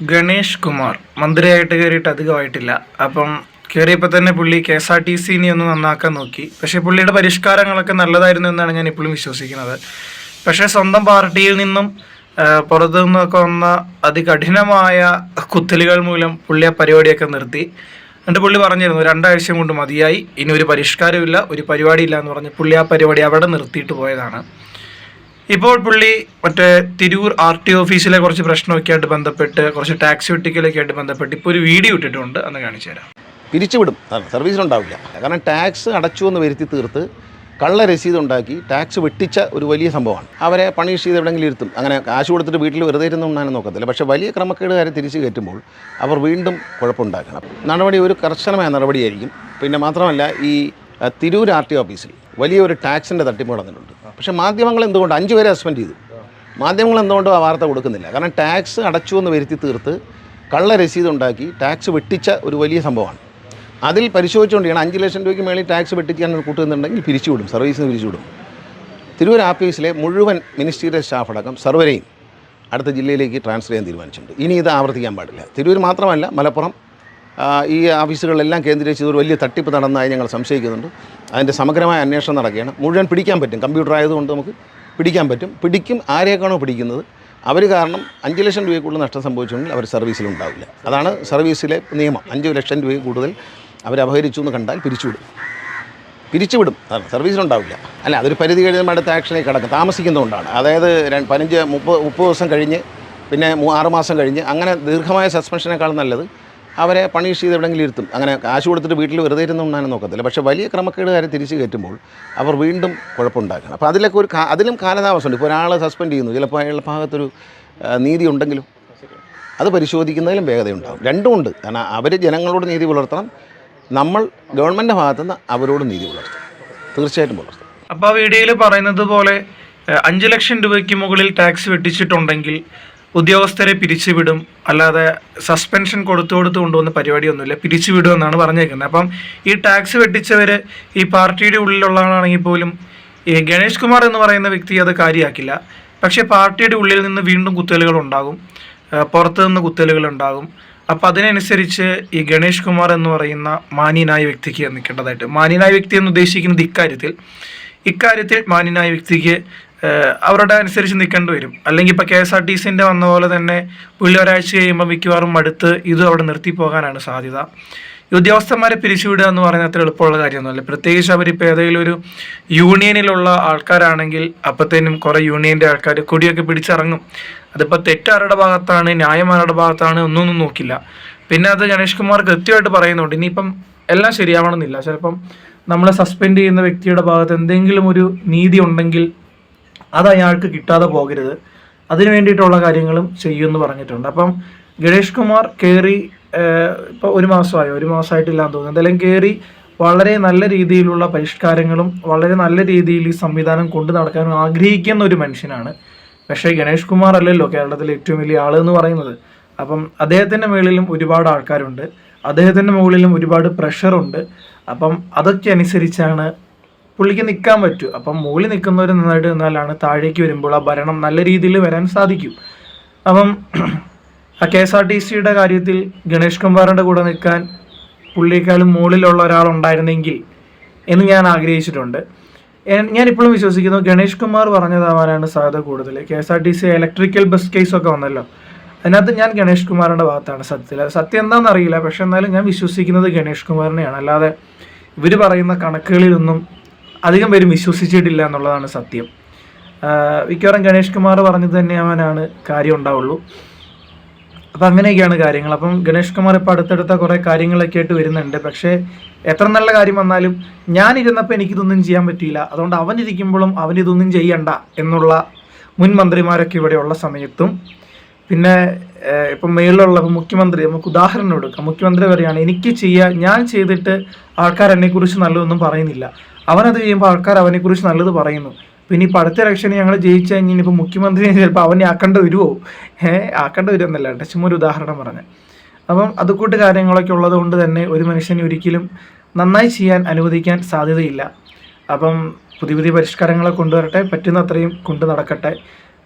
ഗണേഷ് കുമാർ. മന്ത്രിയായിട്ട് കയറിയിട്ട് അധികമായിട്ടില്ല. അപ്പം കയറിയപ്പോൾ തന്നെ പുള്ളി കെ എസ് ആർ ടി സിനെ ഒന്ന് നന്നാക്കാൻ നോക്കി. പക്ഷേ പുള്ളിയുടെ പരിഷ്കാരങ്ങളൊക്കെ നല്ലതായിരുന്നു എന്നാണ് ഞാൻ ഇപ്പോഴും വിശ്വസിക്കുന്നത്. പക്ഷേ സ്വന്തം പാർട്ടിയിൽ നിന്നും പുറത്തു നിന്നൊക്കെ വന്ന അതികഠിനമായ കുത്തലുകൾ മൂലം പുള്ളി ആ പരിപാടിയൊക്കെ നിർത്തി. എന്നിട്ട് പുള്ളി പറഞ്ഞിരുന്നു രണ്ടാഴ്ച കൊണ്ട് മതിയായി. ഇനി ഒരു പരിഷ്കാരമില്ല ഒരു പരിപാടിയില്ല എന്ന് പറഞ്ഞ് പുള്ളി ആ പരിപാടി അവിടെ നിർത്തിയിട്ട് പോയതാണ്. ഇപ്പോൾ പുള്ളി മറ്റേ തിരൂർ ആർ ടി ഓഫീസിലെ കുറച്ച് പ്രശ്നമൊക്കെ ആയിട്ട് ബന്ധപ്പെട്ട് കുറച്ച് ടാക്സി വെട്ടിക്കലൊക്കെ ആയിട്ട് ബന്ധപ്പെട്ട് ഇപ്പോൾ ഒരു വീഡിയോ ഇട്ടിട്ടുണ്ട്. അന്ന് കാണിച്ചു തരാം. പിരിച്ചുവിടും. സർവീസിലുണ്ടാവില്ല. കാരണം ടാക്സ് അടച്ചു എന്ന് വരുത്തി തീർത്ത് കള്ള രസീത് ഉണ്ടാക്കി ടാക്സ് വെട്ടിച്ച ഒരു വലിയ സംഭവമാണ്. അവരെ പണിഷ് ചെയ്ത് എവിടെയെങ്കിലും ഇരുത്തും. അങ്ങനെ കാശ് കൊടുത്തിട്ട് വീട്ടിൽ വെറുതെ ഇരുന്നു ഉണ്ണാനും നോക്കത്തില്ല. പക്ഷേ വലിയ ക്രമക്കേടുകാരെ തിരിച്ചു കയറ്റുമ്പോൾ അവർ വീണ്ടും കുഴപ്പമുണ്ടാക്കണം. നടപടി ഒരു കർശനമായ നടപടിയായിരിക്കും. പിന്നെ മാത്രമല്ല ഈ തിരൂർ ആർ ടി ഓഫീസിൽ വലിയൊരു ടാക്സിന്റെ തട്ടിപ്പ് നടന്നിട്ടുണ്ട് പക്ഷേ മാധ്യമങ്ങൾ എന്തുകൊണ്ട് അഞ്ച് പേരെ സസ്പെൻഡ് ചെയ്തു? മാധ്യമങ്ങൾ എന്തുകൊണ്ടും ആ വാർത്ത കൊടുക്കുന്നില്ല. കാരണം ടാക്സ് അടച്ചു എന്ന് വരുത്തി തീർത്ത് കള്ള രസീത് ഉണ്ടാക്കി ടാക്സ് വെട്ടിച്ച ഒരു വലിയ സംഭവമാണ്. അതിൽ പരിശോധിച്ചുകൊണ്ടിരിക്കണം അഞ്ച് ലക്ഷം രൂപയ്ക്ക് മേളിൽ ടാക്സ് വെട്ടിക്കാൻ കൂട്ടുന്നുണ്ടെങ്കിൽ പിരിച്ചുവിടും സർവീസിന് പിരിച്ചുവിടും. തിരൂർ ആഫീസിലെ മുഴുവൻ മിനിസ്റ്റീരിയൽ സ്റ്റാഫ് അടക്കം സർവരെയും അടുത്ത ജില്ലയിലേക്ക് ട്രാൻസ്ഫർ ചെയ്യാൻ തീരുമാനിച്ചിട്ടുണ്ട്. ഇനി ഇത് ആവർത്തിക്കാൻ പാടില്ല. തിരൂർ മാത്രമല്ല മലപ്പുറം ഈ ഓഫീസുകളിലെല്ലാം കേന്ദ്രീകരിച്ച് ഒരു വലിയ തട്ടിപ്പ് നടന്നതായി ഞങ്ങൾ സംശയിക്കുന്നുണ്ട്. അതിന്റെ സമഗ്രമായ അന്വേഷണം നടക്കുകയാണ്. മുഴുവൻ പിടിക്കാൻ പറ്റും. കമ്പ്യൂട്ടർ ആയതുകൊണ്ട് നമുക്ക് പിടിക്കാൻ പറ്റും. പിടിക്കും ആരെയൊക്കെയാണോ പിടിക്കുന്നത്. അവർ കാരണം അഞ്ച് ലക്ഷം രൂപയിൽ കൂടുതൽ നഷ്ടം സംഭവിച്ചിട്ടുണ്ടെങ്കിൽ അവർ സർവീസിലുണ്ടാവില്ല അതാണ് സർവീസിലെ നിയമം. അഞ്ച് ലക്ഷം രൂപയിൽ കൂടുതൽ അവർ അപഹരിച്ചു എന്ന് കണ്ടാൽ പിരിച്ചുവിടും. പിരിച്ചുവിടും. അതാണ്. സർവീസിലുണ്ടാവില്ല. അല്ല അതൊരു പരിധി കഴിഞ്ഞാൽ അടുത്ത ആക്ഷനിലേക്ക് കിടക്കും. താമസിക്കുന്നതുകൊണ്ടാണ്. അതായത് പതിനഞ്ച് മുപ്പത് മുപ്പത് ദിവസം കഴിഞ്ഞ് പിന്നെ ആറുമാസം മാസം കഴിഞ്ഞ് അങ്ങനെ ദീർഘമായ സസ്പെൻഷനേക്കാൾ നല്ലത് അവരെ പണിഷ് ചെയ്ത് എവിടെയെങ്കിലും ഇരുത്തും. അങ്ങനെ കാശ് കൊടുത്തിട്ട് വീട്ടിൽ വെറുതെ ഇരുന്ന് ഉണ്ണാനും നോക്കത്തില്ല. പക്ഷേ വലിയ ക്രമക്കേടുകാരെ തിരിച്ച് കയറ്റുമ്പോൾ അവർ വീണ്ടും കുഴപ്പമുണ്ടാക്കണം. അപ്പോൾ അതിലൊക്കെ ഒരു അതിലും കാലതാമസമുണ്ട്. ഇപ്പോൾ ഒരാളെ സസ്പെൻഡ് ചെയ്യുന്നു. ചിലപ്പോൾ അയാളുടെ ഭാഗത്തൊരു നീതി ഉണ്ടെങ്കിലും അത് പരിശോധിക്കുന്നതിലും വേഗതയുണ്ടാകും. രണ്ടുമുണ്ട് കാരണം അവർ ജനങ്ങളോട് നീതി പുലർത്തണം. നമ്മൾ ഗവൺമെന്റിന്റെ ഭാഗത്തുനിന്ന് അവരോട് നീതി പുലർത്തണം. തീർച്ചയായിട്ടും പുലർത്തണം. അപ്പോൾ ആ വീഡിയോയിൽ പറയുന്നത് പോലെ അഞ്ച് ലക്ഷം രൂപയ്ക്ക് മുകളിൽ ടാക്സ് വെട്ടിച്ചിട്ടുണ്ടെങ്കിൽ ഉദ്യോഗസ്ഥരെ പിരിച്ചുവിടും. അല്ലാതെ സസ്പെൻഷൻ കൊടുത്തു കൊടുത്ത് കൊണ്ടുവന്ന പരിപാടിയൊന്നുമില്ല. പിരിച്ചുവിടും എന്നാണ് പറഞ്ഞേക്കുന്നത്. അപ്പം ഈ ടാക്സ് വെട്ടിച്ചവർ ഈ പാർട്ടിയുടെ ഉള്ളിലുള്ളതാണെങ്കിൽ പോലും ഈ ഗണേഷ് കുമാർ എന്ന് പറയുന്ന വ്യക്തി അത് കാര്യമാക്കില്ല. പക്ഷേ പാർട്ടിയുടെ ഉള്ളിൽ നിന്ന് വീണ്ടും കുത്തലുകൾ ഉണ്ടാകും. പുറത്തു നിന്ന് കുത്തലുകൾ ഉണ്ടാകും. അപ്പോൾ അതിനനുസരിച്ച് ഈ ഗണേഷ് കുമാർ എന്ന് പറയുന്ന മാന്യനായ വ്യക്തിക്ക് നിൽക്കേണ്ടതായിട്ട്. മാന്യനായ വ്യക്തി എന്ന് ഉദ്ദേശിക്കുന്നത് ഇക്കാര്യത്തിൽ. ഇക്കാര്യത്തിൽ മാന്യനായ വ്യക്തിക്ക് അവരുടെ അനുസരിച്ച് നിൽക്കേണ്ടി വരും. അല്ലെങ്കിൽ ഇപ്പോൾ കെ എസ് ആർ ടി സിന്റെ വന്ന പോലെ തന്നെ പുള്ളി ഒരാഴ്ച കഴിയുമ്പോൾ മിക്കവാറും മടുത്ത് ഇതും അവിടെ നിർത്തി പോകാനാണ് സാധ്യത. ഉദ്യോഗസ്ഥന്മാരെ പിരിച്ചുവിടുക എന്ന് പറയുന്നത് അത്ര എളുപ്പമുള്ള കാര്യമൊന്നുമല്ല പ്രത്യേകിച്ച് അവരിപ്പോൾ ഏതെങ്കിലും ഒരു യൂണിയനിലുള്ള ആൾക്കാരാണെങ്കിൽ അപ്പോഴത്തേനും കുറേ യൂണിയന്റെ ആൾക്കാർ കൊടിയൊക്കെ പിടിച്ചിറങ്ങും. അതിപ്പോൾ തെറ്റാരുടെ ഭാഗത്താണ് ന്യായം ആരുടെ ഭാഗത്താണ് ഒന്നൊന്നും നോക്കില്ല. പിന്നെ അത് ഗണേഷ് കുമാർ കൃത്യമായിട്ട് പറയുന്നുണ്ട്. ഇനിയിപ്പം എല്ലാം ശരിയാവണമെന്നില്ല. ചിലപ്പം നമ്മളെ സസ്പെൻഡ് ചെയ്യുന്ന വ്യക്തിയുടെ ഭാഗത്ത് എന്തെങ്കിലും ഒരു നീതി ഉണ്ടെങ്കിൽ അത് അയാൾക്ക് കിട്ടാതെ പോകരുത്. അതിനു വേണ്ടിയിട്ടുള്ള കാര്യങ്ങളും ചെയ്യുമെന്ന് പറഞ്ഞിട്ടുണ്ട്. അപ്പം ഗണേഷ് കുമാർ കയറി ഇപ്പോൾ ഒരു മാസമായോ? ഒരു മാസമായിട്ടില്ലാന്ന് തോന്നുന്നു. എന്തായാലും കയറി വളരെ നല്ല രീതിയിലുള്ള പരിഷ്കാരങ്ങളും വളരെ നല്ല രീതിയിൽ ഈ സംവിധാനം കൊണ്ടു നടക്കാനും ആഗ്രഹിക്കുന്ന ഒരു മനുഷ്യനാണ്. പക്ഷേ ഗണേഷ് കുമാർ അല്ലല്ലോ കേരളത്തിലെ ഏറ്റവും വലിയ ആൾ എന്ന് പറയുന്നത്. അപ്പം അദ്ദേഹത്തിന്റെ മുകളിലും ഒരുപാട് ആൾക്കാരുണ്ട്. അദ്ദേഹത്തിന്റെ മുകളിലും ഒരുപാട് പ്രഷറുണ്ട് അപ്പം അതൊക്കെ അനുസരിച്ചാണ് പുള്ളിക്ക് നിൽക്കാൻ പറ്റും. അപ്പം മുകളിൽ നിൽക്കുന്നവർ നന്നായിട്ട് നിന്നാലാണ് താഴേക്ക് വരുമ്പോൾ ആ ഭരണം നല്ല രീതിയിൽ വരാൻ സാധിക്കും. അപ്പം കെ എസ് ആർ ടി സിയുടെ കാര്യത്തിൽ ഗണേഷ് കുമാറിന്റെ കൂടെ നിൽക്കാൻ പുള്ളിയേക്കാളും മുകളിലുള്ള ഒരാളുണ്ടായിരുന്നെങ്കിൽ എന്ന് ഞാൻ ആഗ്രഹിച്ചിട്ടുണ്ട്. ഞാനിപ്പോഴും വിശ്വസിക്കുന്നു ഗണേഷ് കുമാർ പറഞ്ഞതാവാനാണ് സാധ്യത കൂടുതൽ. K S R T C electrical bus കേസൊക്കെ വന്നല്ലോ. അതിനകത്ത് ഞാൻ ഗണേഷ് കുമാറിന്റെ ഭാഗത്താണ് സത്യത്തിൽ. സത്യം എന്താണെന്ന് അറിയില്ല. പക്ഷെ എന്നാലും ഞാൻ വിശ്വസിക്കുന്നത് ഗണേഷ് കുമാറിനെയാണ്. അല്ലാതെ ഇവർ പറയുന്ന കണക്കുകളിലൊന്നും അധികം പേരും വിശ്വസിച്ചിട്ടില്ല എന്നുള്ളതാണ് സത്യം. മിക്കവാറും ഗണേഷ് കുമാർ പറഞ്ഞത് തന്നെ അവനാണ് കാര്യം ഉണ്ടാവുള്ളൂ. അപ്പം അങ്ങനെയൊക്കെയാണ് കാര്യങ്ങൾ. അപ്പം ഗണേഷ് കുമാർ ഇപ്പോൾ അടുത്തടുത്ത കുറേ കാര്യങ്ങളൊക്കെ ആയിട്ട് വരുന്നുണ്ട്. പക്ഷേ എത്ര നല്ല കാര്യം വന്നാലും ഞാൻ ഞാനിരുന്നപ്പോൾ എനിക്കിതൊന്നും ചെയ്യാൻ പറ്റിയില്ല. അതുകൊണ്ട് അവൻ ഇരിക്കുമ്പോഴും അവൻ ഇതൊന്നും ചെയ്യണ്ട എന്നുള്ള മുൻ മന്ത്രിമാരൊക്കെ ഇവിടെയുള്ള സമയത്തും പിന്നെ ഇപ്പം മേളിലുള്ള മുഖ്യമന്ത്രി നമുക്ക് ഉദാഹരണം എടുക്കാം. മുഖ്യമന്ത്രി പറയുകയാണ് എനിക്ക് ചെയ്യാൻ ഞാൻ ചെയ്തിട്ട് ആൾക്കാർ എന്നെക്കുറിച്ച് നല്ലതൊന്നും പറയുന്നില്ല. അവനത് ചെയ്യുമ്പോൾ ആൾക്കാർ അവനെക്കുറിച്ച് നല്ലത് പറയുന്നു. പിന്നെ ഇപ്പം അടുത്ത ഇലക്ഷന് ഞങ്ങൾ ജയിച്ചു കഴിഞ്ഞാൽ ഇപ്പോൾ മുഖ്യമന്ത്രിയെ ചിലപ്പോൾ അവനെ ആക്കേണ്ട വരുമോ ഏഹ് ആക്കേണ്ട വരുമെന്നല്ല ചുമ്മാ ഒരു ഉദാഹരണം പറഞ്ഞ്. അപ്പം അതുകൂട്ട് കാര്യങ്ങളൊക്കെ ഉള്ളത് കൊണ്ട് തന്നെ ഒരു മനുഷ്യനെ ഒരിക്കലും നന്നായി ചെയ്യാൻ അനുവദിക്കാൻ സാധ്യതയില്ല. അപ്പം പുതിയ പുതിയ പരിഷ്കാരങ്ങളെ കൊണ്ടുവരട്ടെ പറ്റുന്ന അത്രയും കൊണ്ടു നടക്കട്ടെ.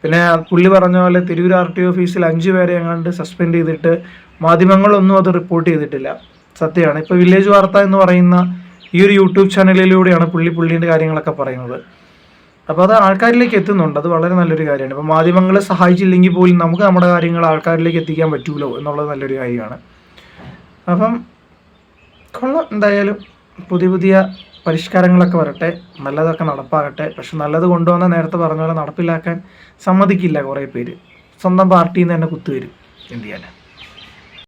പിന്നെ പുള്ളി പറഞ്ഞ പോലെ തിരൂർ ആർ ടി ഓഫീസിൽ അഞ്ച് പേരെ എങ്ങാണ്ട് സസ്പെൻഡ് ചെയ്തിട്ട് മാധ്യമങ്ങളൊന്നും അത് റിപ്പോർട്ട് ചെയ്തിട്ടില്ല. സത്യമാണ്. ഇപ്പോൾ വില്ലേജ് വാർത്ത എന്ന് പറയുന്ന ഈ ഒരു യൂട്യൂബ് ചാനലിലൂടെയാണ് പുള്ളി പുള്ളീന്റെ കാര്യങ്ങളൊക്കെ പറയുന്നത്. അപ്പോൾ അത് ആൾക്കാരിലേക്ക് എത്തുന്നുണ്ട്. അത് വളരെ നല്ലൊരു കാര്യമാണ്. ഇപ്പോൾ മാധ്യമങ്ങളെ സഹായിച്ചില്ലെങ്കിൽ പോലും നമുക്ക് നമ്മുടെ കാര്യങ്ങൾ ആൾക്കാരിലേക്ക് എത്തിക്കാൻ പറ്റൂലോ എന്നുള്ളത് നല്ലൊരു കാര്യമാണ്. അപ്പം കൊള്ളാം. എന്തായാലും പുതിയ പുതിയ പരിഷ്കാരങ്ങളൊക്കെ വരട്ടെ. നല്ലതൊക്കെ നടപ്പാകട്ടെ. പക്ഷെ നല്ലത് കൊണ്ടുവന്ന നേരത്തെ പറഞ്ഞ പോലെ നടപ്പിലാക്കാൻ സമ്മതിക്കില്ല കുറേ പേര്. സ്വന്തം പാർട്ടിയിൽ നിന്ന് തന്നെ കുത്തുവരും. എന്ത് ചെയ്യാനാ?